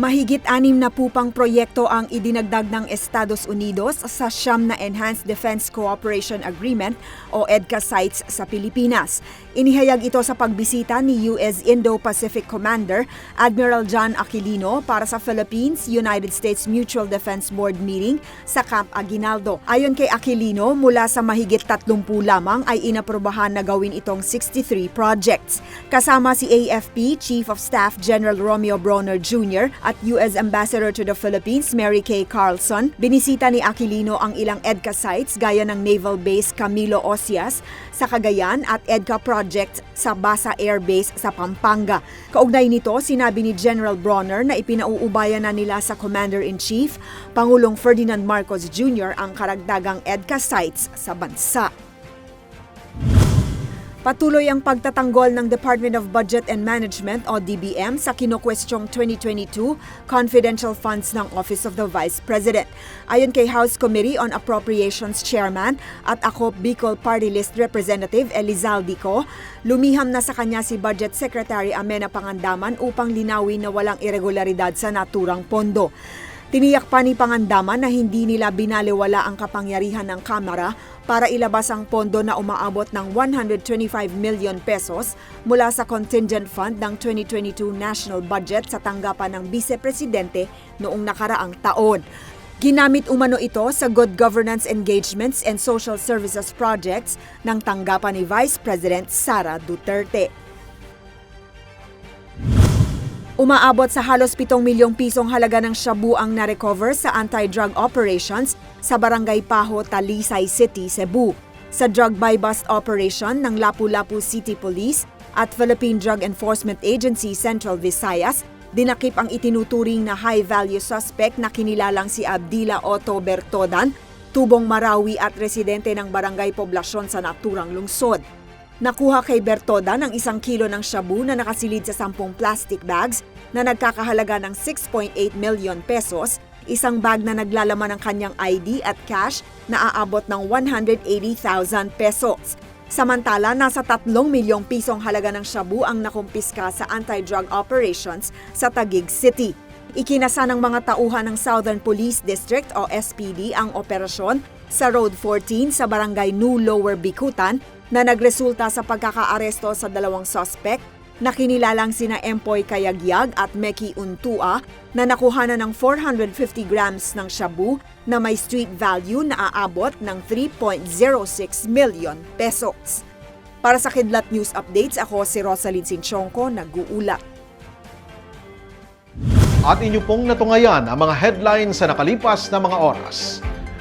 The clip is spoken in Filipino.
Mahigit anim na pupang proyekto ang idinagdag ng Estados Unidos sa siyam na Enhanced Defense Cooperation Agreement o EDCA sites sa Pilipinas. Inihayag ito sa pagbisita ni US Indo-Pacific Commander Admiral John Aquilino para sa Philippines-United States Mutual Defense Board meeting sa Camp Aguinaldo. Ayon kay Aquilino, mula sa mahigit 30 lamang ay inaprobahan na gawin itong 63 projects. Kasama si AFP Chief of Staff General Romeo Bronner Jr. at US Ambassador to the Philippines Mary Kay Carlson, binisita ni Aquilino ang ilang EDCA sites gaya ng Naval Base Camilo Osias sa Cagayan at EDCA project sa Basa Air Base sa Pampanga. Kaugnay nito, sinabi ni General Bronner na ipinauubayan na nila sa Commander-in-Chief, Pangulong Ferdinand Marcos Jr. ang karagdagang EDCA sites sa bansa. Patuloy ang pagtatanggol ng Department of Budget and Management o DBM sa kinokwestyong 2022 confidential funds ng Office of the Vice President. Ayon kay House Committee on Appropriations Chairman at ako Bicol Party List Representative Elizalde Co, lumiham na sa kanya si Budget Secretary Amena Pangandaman upang linawin na walang irregularidad sa naturang pondo. Tiniyak pa ni Pangandaman na hindi nila binaliwala ang kapangyarihan ng Kamara para ilabas ang pondo na umaabot ng 125 million pesos mula sa contingent fund ng 2022 national budget sa tanggapan ng Vice Presidente noong nakaraang taon. Ginamit umano ito sa good governance engagements and social services projects ng tanggapan ni Vice President Sara Duterte. Umaabot sa halos 7 milyong pisong halaga ng shabu ang narecover sa anti-drug operations sa Barangay Paho, Talisay City, Cebu. Sa drug buy-bust operation ng Lapu-Lapu City Police at Philippine Drug Enforcement Agency Central Visayas, dinakip ang itinuturing na high-value suspect na kinilalang si Abdila Otto Bertodan, tubong Marawi at residente ng barangay poblasyon sa naturang lungsod. Nakuha kay Bertoda ng isang kilo ng shabu na nakasilid sa sampung plastic bags na nagkakahalaga ng 6.8 million pesos, isang bag na naglalaman ng kanyang ID at cash na aabot ng 180,000 pesos. Samantala, nasa 3 milyong pisong halaga ng shabu ang nakumpiska sa anti-drug operations sa Taguig City. Ikinasa ng mga tauhan ng Southern Police District o SPD ang operasyon sa Road 14 sa Barangay New Lower Bikutan na nagresulta sa pagkakaaresto sa dalawang suspect na kinilalang sina Empoy Kayagyag at Meki Untua na nakuha na ng 450 grams ng shabu na may street value na aabot ng 3.06 million pesos. Para sa Kidlat News Updates, ako si Rosalind Sinchonko, nag-uulat. At inyo pong natungayan ang mga headlines sa nakalipas na mga oras.